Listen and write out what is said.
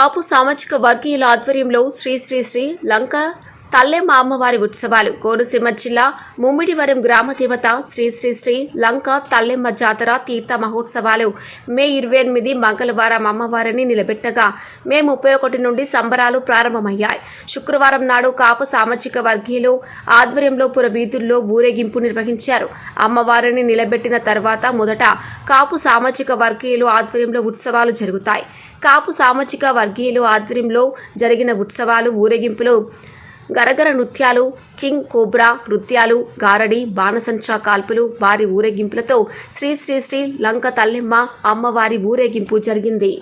కాపు సామాజిక వర్గీయుల ఆధ్వర్యంలో శ్రీ శ్రీ శ్రీ లంక తల్లెమ్మ అమ్మవారి ఉత్సవాలు. కోనసీమ జిల్లా ముమ్మిడివరం గ్రామ దేవత శ్రీ శ్రీ శ్రీ లంక తల్లెమ్మ జాతర తీర్థ మహోత్సవాలు మే ఇరవై ఎనిమిది మంగళవారం అమ్మవారిని నిలబెట్టగా మే ముప్పై ఒకటి నుండి సంబరాలు ప్రారంభమయ్యాయి. శుక్రవారం నాడు కాపు సామాజిక వర్గీయులు ఆధ్వర్యంలో పుర వీధుల్లో ఊరేగింపు నిర్వహించారు. అమ్మవారిని నిలబెట్టిన తర్వాత మొదట కాపు సామాజిక వర్గీయులు ఆధ్వర్యంలో ఉత్సవాలు జరుగుతాయి. కాపు సామాజిక వర్గీయులు ఆధ్వర్యంలో జరిగిన ఉత్సవాలు ఊరేగింపులు గరగర నృత్యాలు కింగ్ కోబ్రా నృత్యాలు గారడి బాణసంచా కాల్పులు వారి ఊరేగింపులతో శ్రీ శ్రీ శ్రీ లంక తల్లెమ్మ అమ్మవారి ఊరేగింపు జరిగింది.